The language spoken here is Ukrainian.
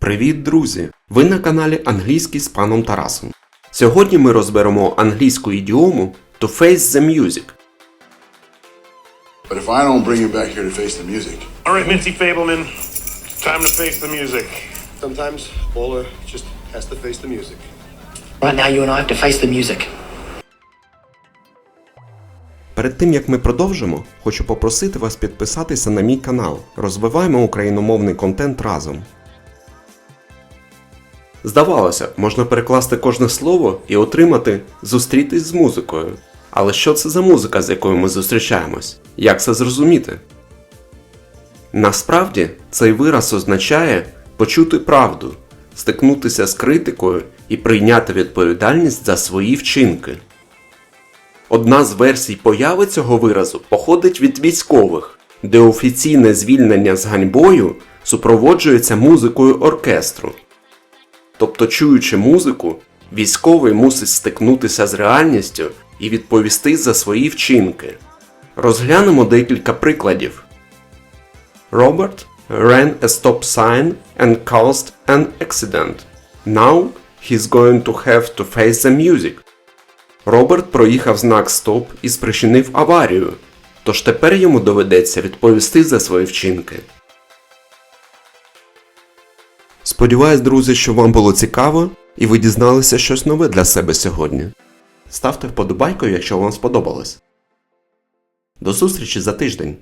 Привіт, друзі! Ви на каналі Англійський з паном Тарасом. Сьогодні ми розберемо англійську ідіому to face the music. But if I don't bring you back here to face the music, All right, Minty Fableman, time to face the music. Sometimes bowler just has to face the music. Right now, you and I have to face the music. Перед тим як ми продовжимо, хочу попросити вас підписатися на мій канал. Розвиваємо україномовний контент разом. Здавалося, можна перекласти кожне слово і отримати зустрітись з музикою. Але що це за музика, з якою ми зустрічаємось? Як це зрозуміти? Насправді цей вираз означає почути правду, стикнутися з критикою і прийняти відповідальність за свої вчинки. Одна з версій появи цього виразу походить від військових, де офіційне звільнення з ганьбою супроводжується музикою оркестру. Тобто, чуючи музику, військовий мусить стикнутися з реальністю і відповісти за свої вчинки. Розглянемо декілька прикладів. Robert ran a stop sign and caused an accident. Now he's going to have to face the music. Роберт проїхав знак стоп і спричинив аварію, тож тепер йому доведеться відповісти за свої вчинки. Сподіваюсь, друзі, що вам було цікаво і ви дізналися щось нове для себе сьогодні. Ставте вподобайку, якщо вам сподобалось. До зустрічі за тиждень!